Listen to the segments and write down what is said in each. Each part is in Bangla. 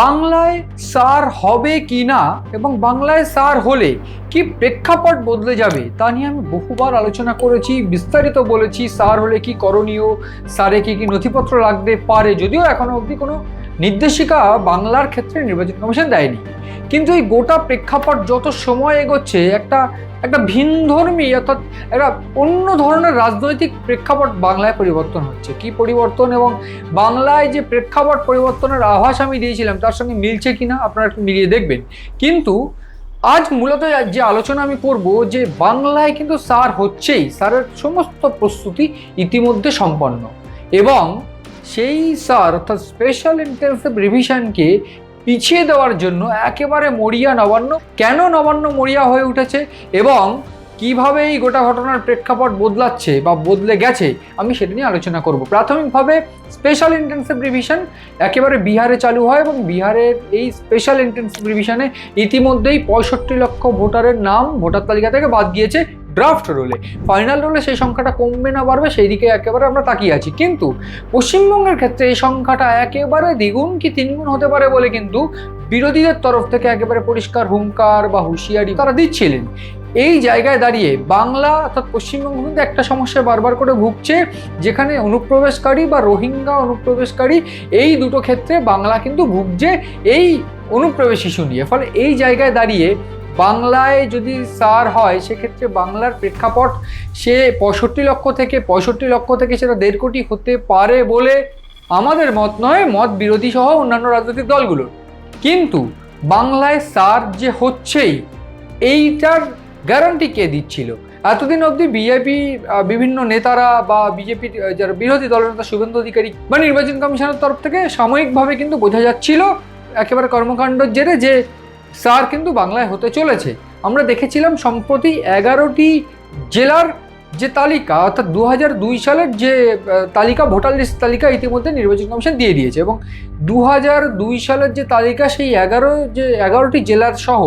বাংলায় সার হবে কি না এবং বাংলায় সার হলে কি প্রেক্ষাপট বদলে যাবে তা নিয়ে আমি বহুবার আলোচনা করেছি, বিস্তারিত বলেছি, সার হলে কি করণীয়, সারে কি কি নথিপত্র লাগতে পারে, যদিও এখনও অবধি কোনো নির্দেশিকা বাংলার ক্ষেত্রে নির্বাচন কমিশন দেয়নি। কিন্তু এই গোটা প্রেক্ষাপট যত সময় এগোচ্ছে, একটা একটা ভিনধর্মী অর্থাৎ একটা অন্য ধরনের রাজনৈতিক প্রেক্ষাপট বাংলায় পরিবর্তন হচ্ছে। কি পরিবর্তন এবং বাংলায় যে প্রেক্ষাপট পরিবর্তনের আভাস আমি দিয়েছিলাম, তার সঙ্গে মিলছে কি না আপনারা একটু মিলিয়ে দেখবেন। কিন্তু আজ মূলত যে আলোচনা আমি করব যে বাংলায় কিন্তু সার হচ্ছেই, সারের সমস্ত প্রস্তুতি ইতিমধ্যে সম্পন্ন। এবং সেই সার অর্থাৎ স্পেশাল ইন্টেন্সিভ রিভিশনকে পিছিয়ে দেওয়ার জন্য একেবারে মরিয়া নবান্ন, কেন নবান্ন মরিয়া হয়ে উঠেছে এবং কীভাবে এই গোটা ঘটনার প্রেক্ষাপট বদলাচ্ছে বা বদলে গেছে, আমি সেটা নিয়ে আলোচনা করব। প্রাথমিকভাবে স্পেশাল ইন্টেন্সিভ রিভিশন একেবারে বিহারে চালু হয় এবং বিহারের এই স্পেশাল ইন্টেন্সিভ রিভিশনে ইতিমধ্যেই পঁয়ষট্টি লক্ষ ভোটারের নাম ভোটার তালিকা থেকে বাদ গিয়েছে। ড্রাফট রোলে ফাইনাল রোলে সেই সংখ্যাটা কমবে না, বাড়বে, সেই দিকে একেবারে আমরা তাকিয়ে আছি। কিন্তু পশ্চিমবঙ্গের ক্ষেত্রে এই সংখ্যাটা একেবারে দ্বিগুণ কি তিনগুণ হতে পারে বলে কিন্তু বিরোধীদের তরফ থেকে একেবারে পরিষ্কার হুঙ্কার বা হুঁশিয়ারি তারা দিচ্ছিলেন। এই জায়গায় দাঁড়িয়ে বাংলা অর্থাৎ পশ্চিমবঙ্গ কিন্তু একটা সমস্যায় বারবার করে ভুগছে, যেখানে অনুপ্রবেশকারী বা রোহিঙ্গা অনুপ্রবেশকারী এই দুটো ক্ষেত্রে বাংলা কিন্তু ভুগছে এই অনুপ্রবেশ ইস্যু নিয়ে। ফলে এই জায়গায় দাঁড়িয়ে বাংলায় যদি সার হয়, সেক্ষেত্রে বাংলার প্রেক্ষাপট সে পঁয়ষট্টি লক্ষ থেকে, পঁয়ষট্টি লক্ষ থেকে সেটা দেড় কোটি হতে পারে বলে আমাদের মত নয়, মত বিরোধী সহ অন্যান্য রাজনৈতিক দলগুলোর। কিন্তু বাংলায় সার যে হচ্ছেই, এইটার গ্যারান্টি কে দিচ্ছিল? এতদিন অবধি বিজেপি বিভিন্ন নেতারা বা বিজেপির যারা বিরোধী দলনেতা শুভেন্দু অধিকারী বা নির্বাচন কমিশনের তরফ থেকে সাময়িকভাবে কিন্তু বোঝা যাচ্ছিল, একেবারে কর্মকাণ্ডের জেরে যে সার কিন্তু বাংলায় হতে চলেছে। আমরা দেখেছিলাম সম্প্রতি এগারোটি জেলার যে তালিকা, অর্থাৎ দু দুই সালের যে তালিকা, ভোটার লিস্ট তালিকা ইতিমধ্যে নির্বাচন কমিশন দিয়ে দিয়েছে এবং দু দুই সালের যে তালিকা, সেই এগারো, যে এগারোটি জেলার সহ,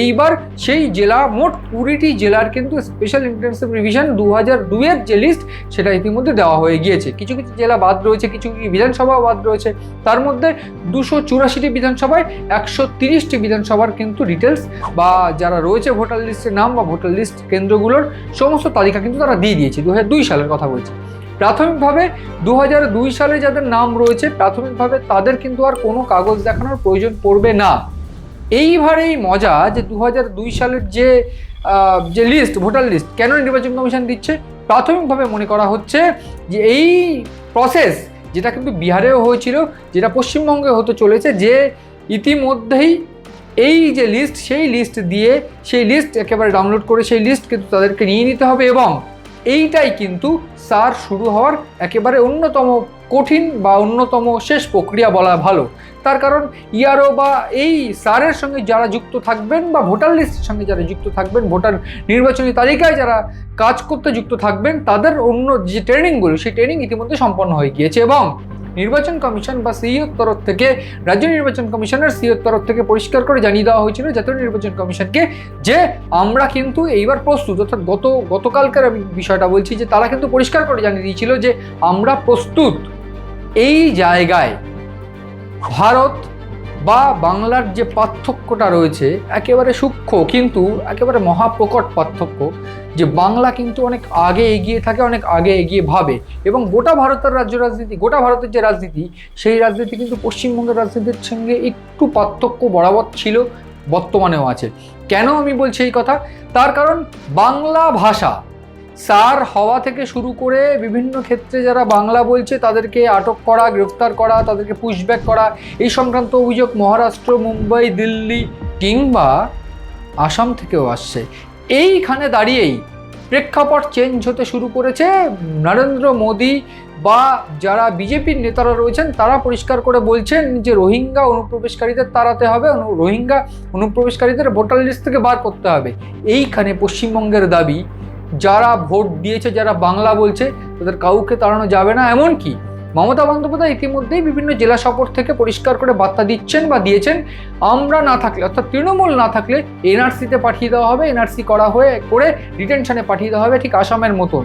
এইবার সেই জেলা মোট কুড়িটি জেলার কিন্তু স্পেশাল ইন্টেন্সিভ রিভিশন দু হাজার দুইয়ের যে লিস্ট সেটা ইতিমধ্যে দেওয়া হয়ে গিয়েছে। কিছু কিছু জেলা বাদ রয়েছে, কিছু কিছু বিধানসভা বাদ রয়েছে। তার মধ্যে দুশো চুরাশিটি বিধানসভায় একশো তিরিশটি বিধানসভার কিন্তু ডিটেলস বা যারা রয়েছে ভোটার লিস্টের নাম বা ভোটার লিস্ট কেন্দ্রগুলোর সমস্ত তালিকা কিন্তু তারা দিয়ে দিয়েছে দু দুই সালের কথা বলছি। প্রাথমিকভাবে দু দুই সালে যাদের নাম রয়েছে, প্রাথমিকভাবে তাদের কিন্তু আর কোনো কাগজ দেখানোর প্রয়োজন পড়বে না। এইবারেই মজা যে দু দুই সালের যে যে লিস্ট ভোটার লিস্ট কেন নির্বাচন কমিশন দিচ্ছে? প্রাথমিকভাবে মনে করা হচ্ছে যে এই প্রসেস যেটা কিন্তু বিহারেও হয়েছিল, যেটা পশ্চিমবঙ্গে হতে চলেছে, যে ইতিমধ্যেই এই যে লিস্ট সেই লিস্ট দিয়ে, সেই লিস্ট একেবারে ডাউনলোড করে, সেই লিস্ট কিন্তু তাদেরকে নিয়ে নিতে হবে এবং এইটাই কিন্তু সার শুরু হওয়ার একেবারে অন্যতম কঠিন বা অন্যতম শেষ প্রক্রিয়া বলা ভালো। তার কারণ ইয়ারও বা এই সারের সঙ্গে যারা যুক্ত থাকবেন বা ভোটার লিস্টের সঙ্গে যারা যুক্ত থাকবেন, ভোটার নির্বাচনী তালিকায় যারা কাজ করতে যুক্ত থাকবেন, তাদের অন্য যে ট্রেনিংগুলো, সেই ট্রেনিং ইতিমধ্যে সম্পন্ন হয়ে গিয়েছে এবং নির্বাচন কমিশন বা সিইওর তরফ থেকে রাজ্য নির্বাচন কমিশনের সিইওর তরফ থেকে পরিষ্কার করে জানিয়ে দেওয়া হয়েছিল জাতীয় নির্বাচন কমিশনকে যে আমরা কিন্তু এইবার প্রস্তুত, অর্থাৎ গত, গতকালকার আমি বিষয়টা বলছি যে, তারা কিন্তু পরিষ্কার করে জানিয়ে দিয়েছিল যে, আমরা প্রস্তুত। এই জায়গায় ভারত বা বাংলার যে পার্থক্যটা রয়েছে, একেবারে সূক্ষ্ম কিন্তু একেবারে মহাপ্রকট পার্থক্য যে বাংলা কিন্তু অনেক আগে এগিয়ে থাকে, অনেক আগে এগিয়ে ভাবে এবং গোটা ভারতের রাজ্য রাজনীতি, গোটা ভারতের যে রাজনীতি, সেই রাজনীতি কিন্তু পশ্চিমবঙ্গের রাজনীতির সঙ্গে একটু পার্থক্য বরাবর ছিল, বর্তমানেও আছে। কেন আমি বলছি এই কথা? তার কারণ বাংলা ভাষা সার হওয়া থেকে শুরু করে বিভিন্ন ক্ষেত্রে যারা বাংলা বলছে, তাদেরকে আটক করা, গ্রেফতার করা, তাদেরকে পুশব্যাক করা, এই সংক্রান্ত অভিযোগ মহারাষ্ট্র, মুম্বাই, দিল্লি কিংবা আসাম থেকেও আসছে। এইখানে দাঁড়িয়েই প্রেক্ষাপট চেঞ্জ হতে শুরু করেছে নরেন্দ্র মোদী বা যারা বিজেপির নেতারা রয়েছেন, তারা পরিষ্কার করে বলছেন যে রোহিঙ্গা অনুপ্রবেশকারীদের তাড়াতে হবে রোহিঙ্গা অনুপ্রবেশকারীদের ভোটার লিস্ট থেকে বার করতে হবে। এইখানে পশ্চিমবঙ্গের দাবি যারা ভোট দিয়েছে, যারা বাংলা বলছে, তাদের কাউকে তাড়ানো যাবে না। এমনকি মমতা বন্দ্যোপাধ্যায় ইতিমধ্যেই বিভিন্ন জেলা সফর থেকে পরিষ্কার করে বার্তা দিচ্ছেন বা দিয়েছেন, আমরা না থাকলে, অর্থাৎ তৃণমূল না থাকলে এনআরসিতে পাঠিয়ে দেওয়া হবে, এনআরসি করা হয়ে করে ডিটেনশনে পাঠিয়ে দেওয়া হবে ঠিক আসামের মতন।